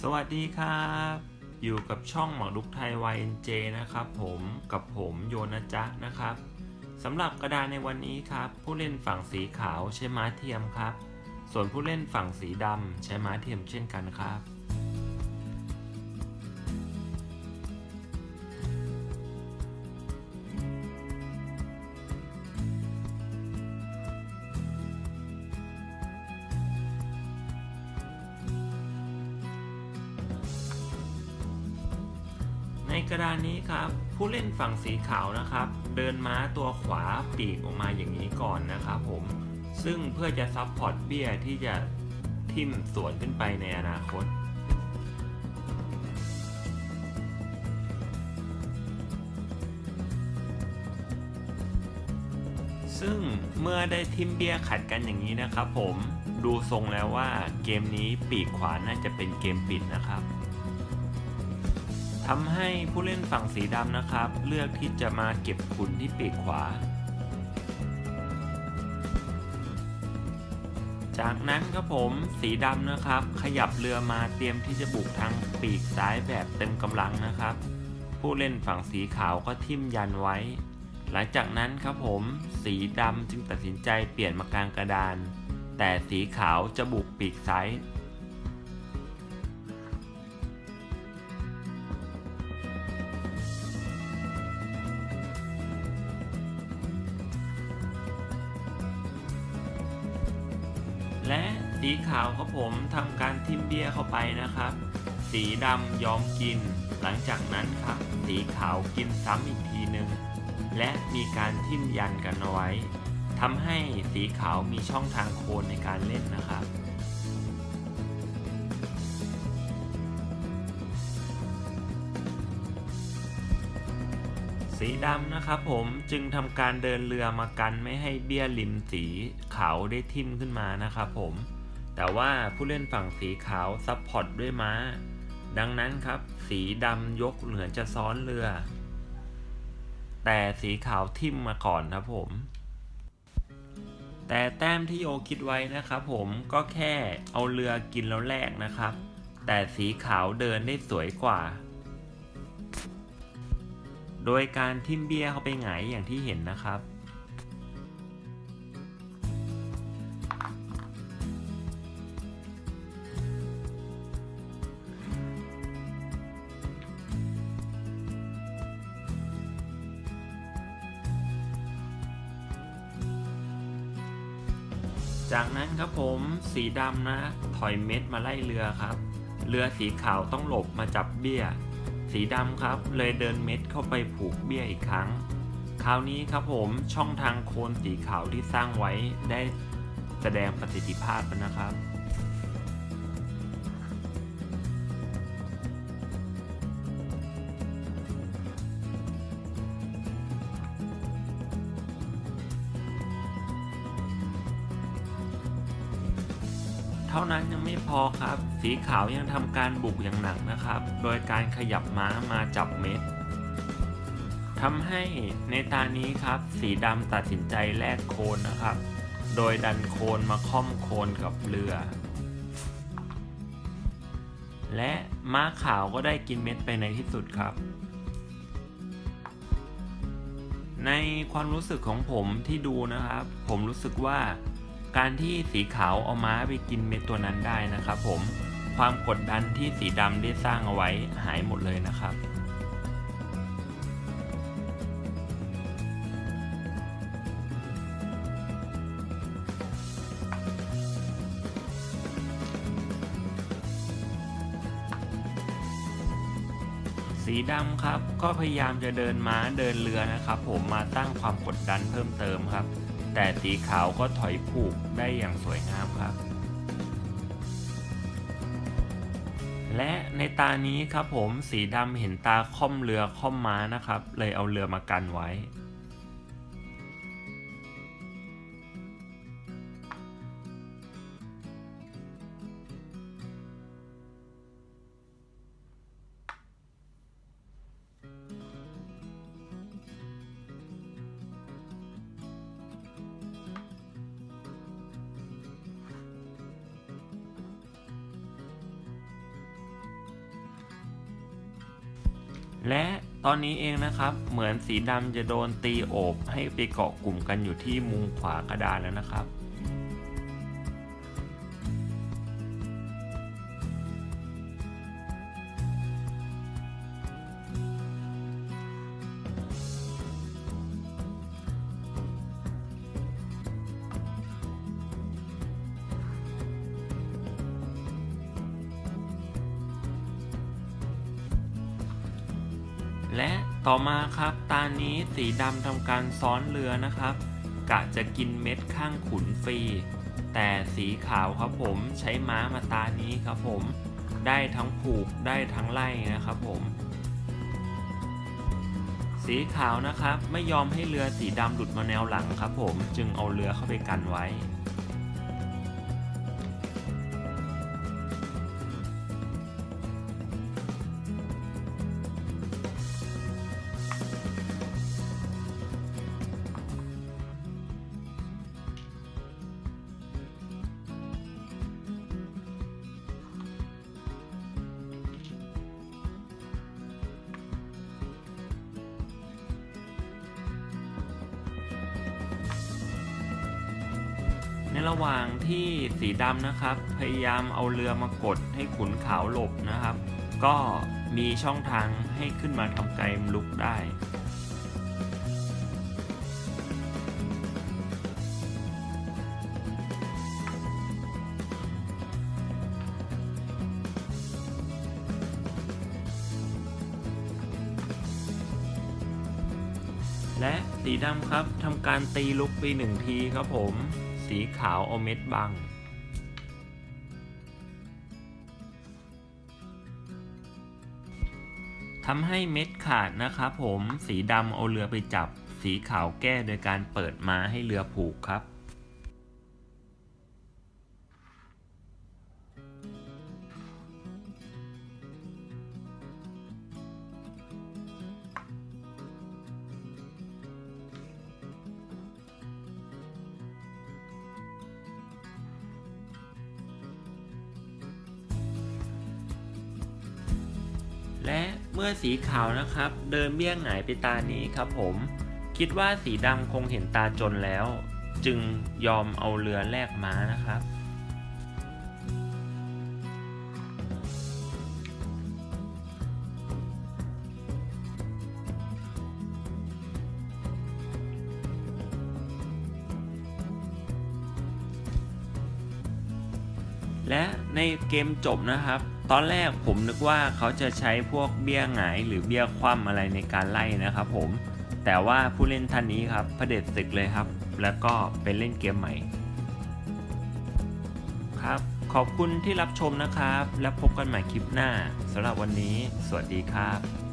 สวัสดีครับ อยู่กับช่องหมอลุกไทย YNJ นะครับผมกับผมโยนะจ๊ะนะครับสำหรับกระดานในวันนี้ครับ ผู้เล่นฝั่งสีขาวใช้ม้าเทียมครับ ส่วนผู้เล่นฝั่งสีดำใช้ม้าเทียมเช่นกันครับ กระดานนี้ครับ ผู้เล่นฝั่งสีขาวนะครับ เดินม้าตัวขวาปีกออกมาอย่างนี้ก่อนนะครับผม ซึ่งเพื่อจะซับพอร์ตเบี้ยที่จะทิ่มสวนขึ้นไปในอนาคตซึ่งเมื่อได้ทิมเบี้ยขัดกันอย่างนี้นะครับผมดูทรงแล้วว่าเกมนี้ปีกขวาน่าจะเป็นเกมปิดนะครับ ทำให้ผู้เล่นฝั่งสีดำนะครับ เลือกที่จะมาเก็บขุนที่ปีกขวา จากนั้นครับผมสีดำนะครับ ขยับเรือมาเตรียมที่จะบุกทางปีกซ้ายแบบเต็มกำลังนะครับ ผู้เล่นฝั่งสีขาวก็ทิ่มยันไว้ หลังจากนั้นครับผมสีดำจึงตัดสินใจเปลี่ยนมากลางกระดาน แต่สีขาวจะบุกปีกซ้าย สีขาวครับผมทำการทิมเบี้ยเข้าไปนะครับ สีดำยอมกิน หลังจากนั้นครับ สีขาวกินซ้ำอีกทีหนึ่งและมีการทิ่มยันกันเอาไว้ทำให้สีขาวมีช่องทางโคนในการเล่นนะครับสีดำนะครับผมจึงทำการเดินเรือมากันไม่ให้เบี้ยริมสีขาวได้ทิ่มขึ้นมานะครับผม แต่ว่าผู้เล่นฝั่งสีขาวซับพอร์ตด้วยม้า ดังนั้นครับ สีดำยกเหนือจะซ้อนเรือ แต่สีขาวทิ่มมาก่อนครับผม แต่แต้มที่โยคิดไว้นะครับผมก็แค่เอาเรือกินแล้วแลกนะครับ แต่สีขาวเดินได้สวยกว่า โดยการทิ่มเบี้ยเข้าไปหงายอย่างที่เห็นนะครับ จากนั้นครับผมสีดำนะถอยเม็ดมาไล่เรือครับ เรือสีขาวต้องหลบมาจับเบี้ย สีดำครับ เลยเดินเม็ดเข้าไปผูกเบี้ยอีกครั้ง คราวนี้ครับผมช่องทางโคนสีขาวที่สร้างไว้ได้แสดงประสิทธิภาพแล้วนะครับ ท่านั้นยังไม่พอครับ สีขาวยังทำการบุกอย่างหนักนะครับ โดยการขยับม้ามาจับเม็ดทำให้ในตานี้ครับ สีดำตัดสินใจแลกโคนนะครับ โดยดันโคนมาค่อมโคนกับเรือ และม้าขาวก็ได้กินเม็ดไปในที่สุดครับ ในความรู้สึกของผมที่ดูนะครับ ผมรู้สึกว่า การที่สีขาวเอาม้าไปกินเม็ดตัวนั้นได้นะครับผมความกดดันที่สีดำได้สร้างเอาไว้หายหมดเลยนะครับสีดำครับก็พยายามจะเดินม้าเดินเรือนะครับ ผมมาตั้งความกดดันเพิ่มเติมครับ แต่สีขาวก็ถอยผูกได้อย่างสวยงามครับ และในตานี้ครับผมสีดำเห็นตาค่อมเรือค่อมม้านะครับ เลยเอาเรือมากันไว้ และตอนนี้เองนะครับ เหมือนสีดำจะโดนตีโอบให้ไปเกาะกลุ่มกันอยู่ที่มุมขวากระดานแล้วนะครับ และต่อมาครับตานี้สีดำทำการซ้อนเรือนะครับ กะจะกินเม็ดข้างขุนฟรี แต่สีขาวครับผมใช้ม้ามาตานี้ครับผม ได้ทั้งผูกได้ทั้งไล่นะครับผม สีขาวนะครับไม่ยอมให้เรือสีดำหลุดมาแนวหลังครับผมจึงเอาเรือเข้าไปกันไว้ ระหว่างที่สีดำนะครับ พยายามเอาเรือมากดให้ขุนขาวหลบนะครับ ก็มีช่องทางให้ขึ้นมาทำไกมลุกได้และสีดำครับทำการตีลุกไปหนึ่งทีครับผม สีขาวเอาเม็ดบัง ทำให้เม็ดขาดนะครับผม สีดำเอาเรือไปจับ สีขาวแก้โดยการเปิดม้าให้เรือผูกครับ เมื่อสีขาวนะครับ เดินเบี้ยงหงายไปตานี้ครับผม คิดว่าสีดำคงเห็นตาจนแล้ว จึงยอมเอาเรือแลกม้านะครับ และในเกมจบนะครับ ตอนแรกผมนึกว่าเขาจะใช้พวกเบี้ยหงายหรือเบี้ยคว่ำอะไรในการไล่นะครับผม แต่ว่าผู้เล่นท่านนี้ครับเผด็จศึกเลยครับ แล้วก็เป็นเล่นเกมใหม่ ครับ ขอบคุณที่รับชมนะครับ และพบกันใหม่คลิปหน้าสำหรับวันนี้ สวัสดีครับ